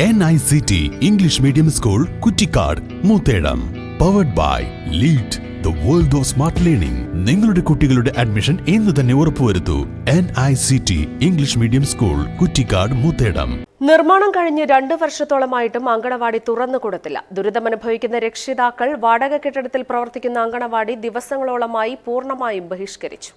N I C T English medium school Kuttikkad Moothedam powered by lead the world of smart learning നിങ്ങളുടെ കുട്ടികളുടെ admission ഇന്ന് തന്നെ ഉറപ്പുവരുത്തൂ N I C T English medium school Kuttikkad Moothedam നിർമ്മാണം കഴിഞ്ഞ് രണ്ട് വർഷത്തോളമായിട്ടും അങ്കണവാടി തുറന്നു കൊടുത്തില്ല. ദുരിതമനുഭവിക്കുന്ന രക്ഷിതാക്കൾ വാടക കെട്ടിടത്തിൽ പ്രവർത്തിക്കുന്ന അങ്കണവാടി ദിവസങ്ങളോളമായി പൂർണമായും ബഹിഷ്കരിച്ചു.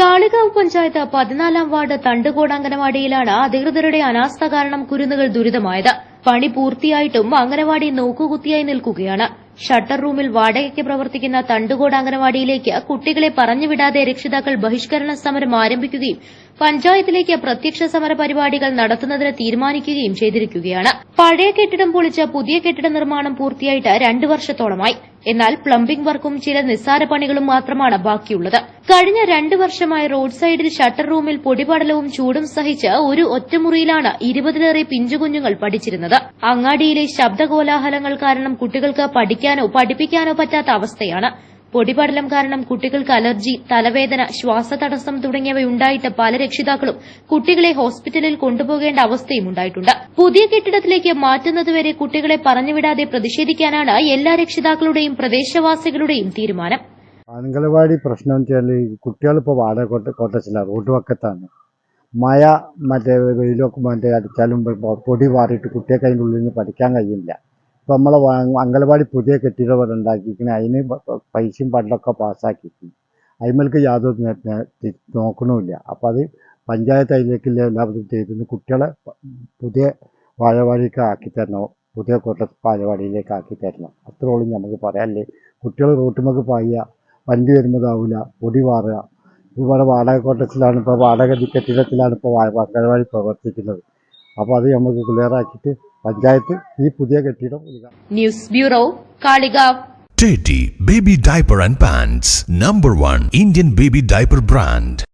കാളികാവ് പഞ്ചായത്ത് പതിനാലാം വാർഡ് തണ്ടുകോട് അംഗനവാടിയിലാണ് അധികൃതരുടെ അനാസ്ഥ കാരണം കുരുന്നുകൾ ദുരിതമായത്. പണി പൂർത്തിയായിട്ടും അംഗനവാടി നോക്കുകുത്തിയായി നിൽക്കുകയാണ്. ഷട്ടർ റൂമിൽ വാടകയ്ക്ക് പ്രവർത്തിക്കുന്ന തണ്ടുകോട് അംഗനവാടിയിലേക്ക് കുട്ടികളെ പറഞ്ഞുവിടാതെ രക്ഷിതാക്കൾ ബഹിഷ്കരണ സമരം ആരംഭിക്കുകയും പഞ്ചായത്തിലേക്ക് പ്രത്യക്ഷ സമര പരിപാടികൾ നടത്തുന്നതിന് തീരുമാനിക്കുകയും ചെയ്തിരിക്കുകയാണ്. പഴയ കെട്ടിടം പൊളിച്ച് പുതിയ കെട്ടിട നിർമ്മാണം പൂർത്തിയായിട്ട് രണ്ടു വർഷത്തോളമായി. എന്നാൽ പ്ലംബിംഗ് വർക്കും ചില നിസ്സാര പണികളും മാത്രമാണ് ബാക്കിയുള്ളത്. കഴിഞ്ഞ രണ്ടു വർഷമായി റോഡ് സൈഡിൽ ഷട്ടർ റൂമിൽ പൊടിപടലവും ചൂടും സഹിച്ച് ഒരു ഒറ്റമുറിയിലാണ് ഇരുപതിലേറെ പിഞ്ചുകുഞ്ഞുങ്ങൾ പഠിച്ചിരുന്നത്. അങ്ങാടിയിലെ ശബ്ദകോലാഹലങ്ങൾ കാരണം കുട്ടികൾക്ക് പഠിക്കാനോ പഠിപ്പിക്കാനോ പറ്റാത്ത അവസ്ഥയാണ്. പൊടിപടലം കാരണം കുട്ടികൾക്ക് അലർജി തലവേദന ശ്വാസതടസ്സം തുടങ്ങിയവയുണ്ടായിട്ട് പല രക്ഷിതാക്കളും കുട്ടികളെ ഹോസ്പിറ്റലിൽ കൊണ്ടുപോകേണ്ട അവസ്ഥയും ഉണ്ടായിട്ടുണ്ട്. പുതിയ കെട്ടിടത്തിലേക്ക് മാറ്റുന്നതുവരെ കുട്ടികളെ പറഞ്ഞുവിടാതെ പ്രതിഷേധിക്കാനാണ് എല്ലാ രക്ഷിതാക്കളുടെയും പ്രദേശവാസികളുടെയും തീരുമാനം. അംഗനവാടി പ്രശ്നം വെച്ചാൽ കുട്ടികളിപ്പോൾ വാടക കോട്ട കോട്ടച്ചില്ല റോഡ് വക്കത്താണ് മഴ മറ്റേ വെയിലൊക്കെ മറ്റേ അടിച്ചാലും പൊടി മാറിയിട്ട് കുട്ടികൾക്ക് അതിന്റെ ഉള്ളിൽ നിന്ന് പഠിക്കാൻ കഴിയില്ല. ഇപ്പം നമ്മളെ അംഗനവാടി പുതിയ കെട്ടിടം ഇവിടെ ഉണ്ടാക്കിയിരിക്കുന്നത് അതിന് പൈസയും ഫണ്ടൊക്കെ പാസ്സാക്കിയിരിക്കുന്നു അതിമേൽക്ക് യാതൊരു നോക്കണമില്ല അപ്പം അത് പഞ്ചായത്ത് അതിലേക്ക് എല്ലാവരും ചെയ്തിരുന്നു. കുട്ടികളെ പുതിയ വാഴവാടിക്ക് ആക്കി തരണോ. പുതിയ കോട്ട വാഴവാടിയിലേക്ക് ആക്കി തരണം. അത്രയോളം നമുക്ക് പറയാല്ലേ കുട്ടികൾ റോട്ടുമൊക്കെ പായുക വണ്ടി വരുമ്പോഴാവില്ല പൊടി മാറുക ഇവിടെ വാടക കോട്ടത്തിലാണ് ഇപ്പോൾ വാടക കെട്ടിടത്തിലാണ് ഇപ്പോൾ അംഗനവാടി പ്രവർത്തിക്കുന്നത്. അപ്പോൾ അത് നമുക്ക് ക്ലിയർ ആക്കിയിട്ട് പഞ്ചായത്ത് ഈ പുതിയ കെട്ടിടം ഉദ്ഘാടനം news bureau Kalikavu Teddy Baby Diaper and Pants Number 1 Indian Baby Diaper Brand